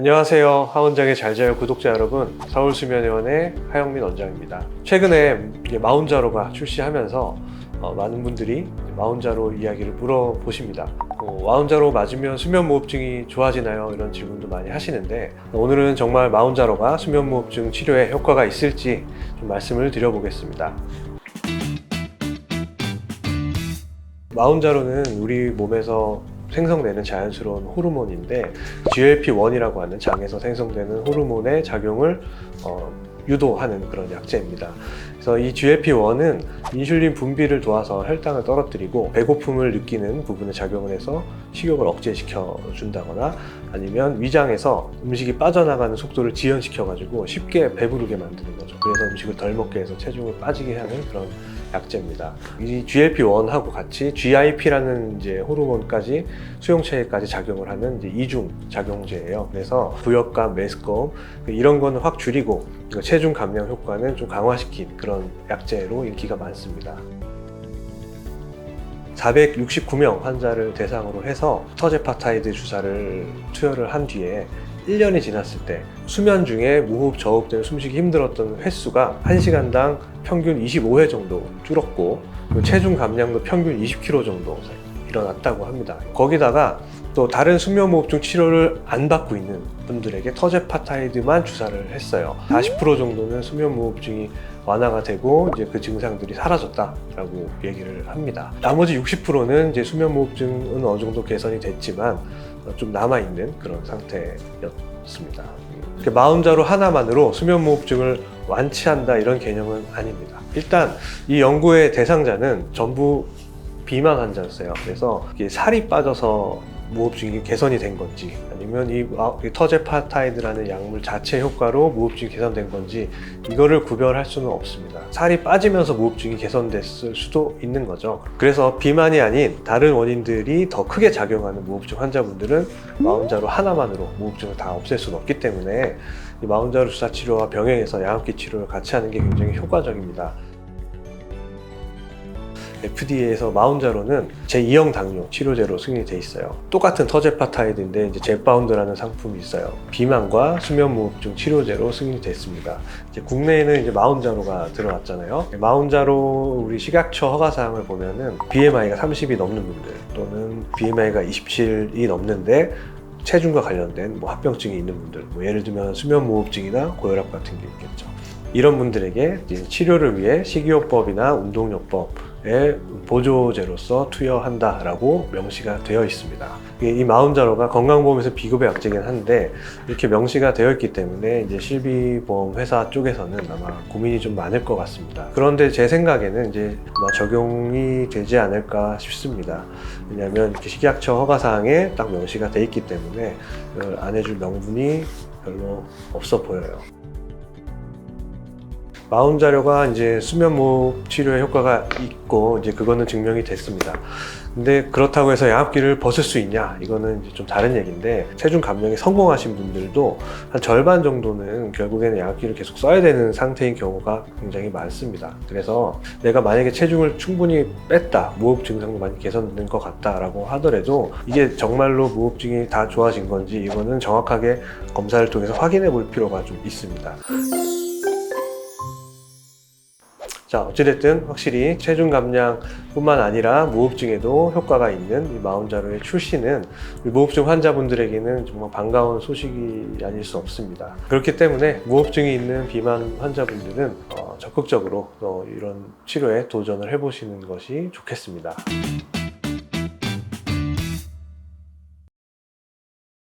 안녕하세요. 하원장의 잘자요 구독자 여러분. 서울수면의원의 하영민 원장입니다. 최근에 마운자로가 출시하면서 어, 많은 분들이 마운자로 이야기를 물어보십니다. 어, 마운자로 맞으면 수면무호흡증이 좋아지나요? 이런 질문도 많이 하시는데 오늘은 정말 마운자로가 수면무호흡증 치료에 효과가 있을지 좀 말씀을 드려보겠습니다. 마운자로는 우리 몸에서 생성되는 자연스러운 호르몬인데 GLP-1이라고 하는 장에서 생성되는 호르몬의 작용을 어, 유도하는 그런 약제입니다. 그래서 이 GLP-1은 인슐린 분비를 도와서 혈당을 떨어뜨리고 배고픔을 느끼는 부분에 작용을 해서 식욕을 억제시켜 준다거나 아니면 위장에서 음식이 빠져나가는 속도를 지연시켜 가지고 쉽게 배부르게 만드는 거죠. 그래서 음식을 덜 먹게 해서 체중을 빠지게 하는 그런 약제입니다. 이 GLP-1하고 같이 GIP라는 이제 호르몬까지 수용체에까지 작용을 하는 이제 이중 작용제예요. 그래서 부역감, 메스꺼움 이런 거는 확 줄이고 체중 감량 효과는 좀 강화시킨 그런 약제로 인기가 많습니다. 469명 환자를 대상으로 해서 터제파타이드 주사를 투여를 한 뒤에 1년이 지났을 때 수면 중에 무호흡 저호흡 때문에 숨쉬기 힘들었던 횟수가 1시간당 평균 25회 정도 줄었고 체중 감량도 평균 20kg 정도 일어났다고 합니다. 거기다가 또 다른 수면무호흡증 치료를 안 받고 있는 분들에게 터제파타이드만 주사를 했어요. 40% 정도는 수면무호흡증이 완화가 되고 이제 그 증상들이 사라졌다라고 얘기를 합니다. 나머지 60%는 이제 수면무호흡증은 어느 정도 개선이 됐지만 어, 좀 남아 있는 그런 상태였습니다. 마운자로 하나만으로 수면무호흡증을 완치한다 이런 개념은 아닙니다. 일단 이 연구의 대상자는 전부 비만 환자였어요. 그래서 살이 빠져서 무호흡증이 개선이 된 건지 아니면 이 마- 이 터제파타이드라는 약물 자체 효과로 무호흡증이 개선된 건지 이거를 구별할 수는 없습니다. 살이 빠지면서 무호흡증이 개선됐을 수도 있는 거죠. 그래서 비만이 아닌 다른 원인들이 더 크게 작용하는 무호흡증 환자분들은 마운자로 하나만으로 무호흡증을 다 없앨 수는 없기 때문에 이 마운자로 주사 치료와 병행해서 양압기 치료를 같이 하는 게 굉장히 효과적입니다. FDA에서 마운자로는 제2형 당뇨 치료제로 승인이 돼 있어요. 똑같은 터제파타이드인데 이제 제파운드라는 상품이 있어요. 비만과 수면무호흡증 치료제로 승인이 됐습니다. 이제 국내에는 이제 마운자로가 들어왔잖아요. 마운자로 우리 식약처 허가 사항을 보면은 BMI가 30이 넘는 분들 또는 BMI가 27이 넘는데 체중과 관련된 뭐 합병증이 있는 분들, 뭐 예를 들면 수면무호흡증이나 고혈압 같은 게 있겠죠. 이런 분들에게 치료를 위해 식이요법이나 운동요법의 보조제로서 투여한다라고 명시가 되어 있습니다. 이 마운자로가 건강보험에서 비급여 약제긴 한데 이렇게 명시가 되어 있기 때문에 이제 실비보험 회사 쪽에서는 아마 고민이 좀 많을 것 같습니다. 그런데 제 생각에는 이제 아마 적용이 되지 않을까 싶습니다. 왜냐하면 식약처 허가 사항에 딱 명시가 돼 있기 때문에 안 해줄 명분이 별로 없어 보여요. 마운 자료가 이제 수면무호흡 치료에 효과가 있고 이제 그거는 증명이 됐습니다. 근데 그렇다고 해서 양압기를 벗을 수 있냐? 이거는 이제 좀 다른 얘기인데 체중 감량에 성공하신 분들도 한 절반 정도는 결국에는 양압기를 계속 써야 되는 상태인 경우가 굉장히 많습니다. 그래서 내가 만약에 체중을 충분히 뺐다, 무호흡 증상도 많이 개선된 것 같다라고 하더라도 이게 정말로 무호흡증이 다 좋아진 건지 이거는 정확하게 검사를 통해서 확인해 볼 필요가 좀 있습니다. 자, 어찌됐든 확실히 체중 감량뿐만 아니라 무호흡증에도 효과가 있는 이 마운자로의 출시는 무호흡증 환자분들에게는 정말 반가운 소식이 아닐 수 없습니다. 그렇기 때문에 무호흡증이 있는 비만 환자분들은 어, 적극적으로 어, 이런 치료에 도전을 해보시는 것이 좋겠습니다.